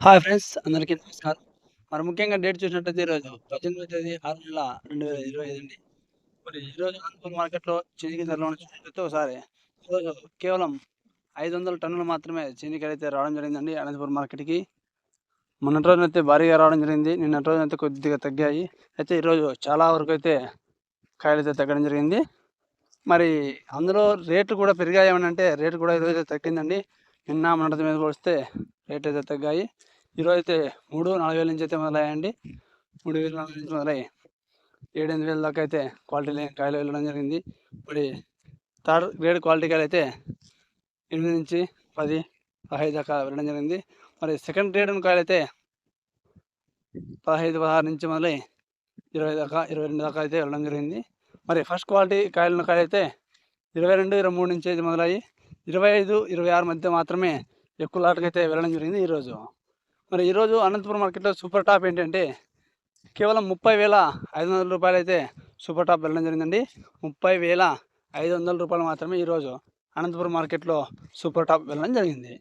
Hi friends అందరికీ నమస్కారం. మరి ముఖ్యంగా డేట్ చూసినట్టయితే ఈరోజు పద్దెనిమిదో తేదీ ఆరు నెల రెండు వేల ఇరవై ఐదు అండి మరి ఈరోజు అనంతపురం మార్కెట్లో చీనికాయ ధరలో చూసినట్టయితే ఒకసారి ఈరోజు కేవలం ఐదు వందల టన్నులు మాత్రమే చీనికాయలు అయితే రావడం జరిగిందండి అనంతపురం మార్కెట్కి. మొన్నటి రోజున అయితే భారీగా రావడం జరిగింది నిన్నటి రోజున అయితే కొద్దిగా తగ్గాయి. అయితే ఈరోజు చాలా వరకు అయితే కాయలు అయితే తగ్గడం జరిగింది. మరి అందులో రేట్లు కూడా పెరిగాయి ఏమని అంటే రేటు కూడా ఈరోజు తగ్గిందండి. నిన్న మొన్నటి మీద పోలిస్తే రేట్ అయితే తగ్గాయి. ఈరోజు అయితే మూడు నాలుగు వేల నుంచి అయితే మొదలయ్యాయండి. మూడు వేల నాలుగు నుంచి మొదలై ఏడెనిమిది వేల దాకా అయితే క్వాలిటీ లేని కాయలు వెళ్ళడం జరిగింది. మరి థర్డ్ గ్రేడ్ క్వాలిటీ కాయలు అయితే ఎనిమిది నుంచి పది పదహైదు దాకా వెళ్ళడం జరిగింది. మరి సెకండ్ గ్రేడ్ కాయలు అయితే పదహైదు పదహారు నుంచి మొదలై ఇరవై దాకా ఇరవై రెండు దాకా అయితే వెళ్ళడం జరిగింది. మరి ఫస్ట్ క్వాలిటీ కాయలు కాయలు అయితే ఇరవై రెండు ఇరవై మూడు నుంచి అయితే మొదలయ్యి. ఇరవై ఐదు ఇరవై ఆరు మధ్య మాత్రమే ఎక్కువ లాట్కి అయితే వెళ్ళడం జరిగింది ఈరోజు. మరి ఈరోజు అనంతపురం మార్కెట్లో సూపర్ టాప్ ఏంటంటే కేవలం ముప్పై వేల ఐదు వందల రూపాయలు అయితే సూపర్ టాప్ వెళ్ళడం జరిగిందండి. ముప్పై వేల ఐదు వందల రూపాయలు మాత్రమే ఈరోజు అనంతపురం మార్కెట్లో సూపర్ టాప్ వెళ్ళడం జరిగింది.